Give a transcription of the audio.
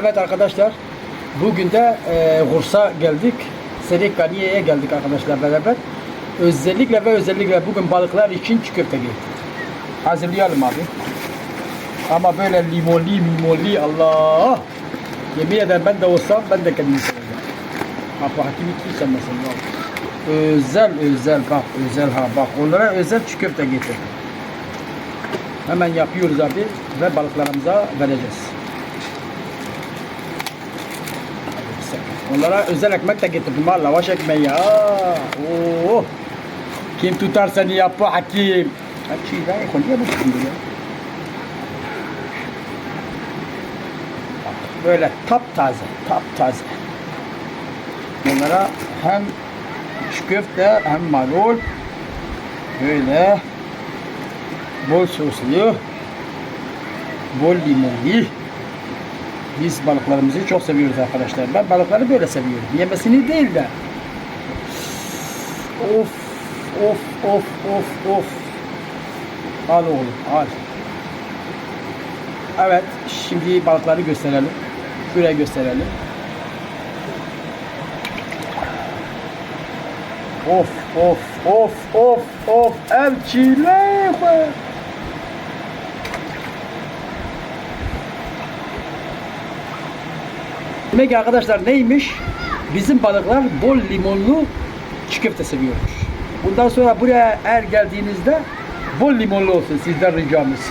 Evet arkadaşlar, bugün de e, Kurs'a geldik. Serikaniye'ye geldik arkadaşlar beraber. Özellikle ve özellikle bugün balıklar için çiğ köfte getirdik. Hazırlayalım abi. Ama böyle limonlu limonlu Allah. Yemin ederim ben de olsam ben de kendimi seveceğim. Bak bu hakimi kimse mesela. Özel özel bak özel ha bak onlara özel çiğ köfte getirdim. Hemen yapıyoruz abi ve balıklarımıza vereceğiz. Onlara özel ekmek de getirdim ha lavaş ekmeği ya. Oo. Kim tutar seni yapı hakim. Hakim ben konuya bu şimdi ya. Bak, Böyle taptaze, taptaze. Bunlara hem köfte hem marul böyle bol soslu bol limonlu biz balıklarımızı çok seviyoruz arkadaşlar. Ben balıkları böyle seviyorum. Yemesini değil de. Of, of, of, of, of. Al oğlum, al. Evet, şimdi balıkları gösterelim. Şuraya gösterelim. Of, of, of, of, of. Elçiler. Demek ki arkadaşlar neymiş? Bizim balıklar bol limonlu çiğ köfte seviyormuş. Bundan sonra buraya eğer geldiğinizde bol limonlu olsun sizden ricamız.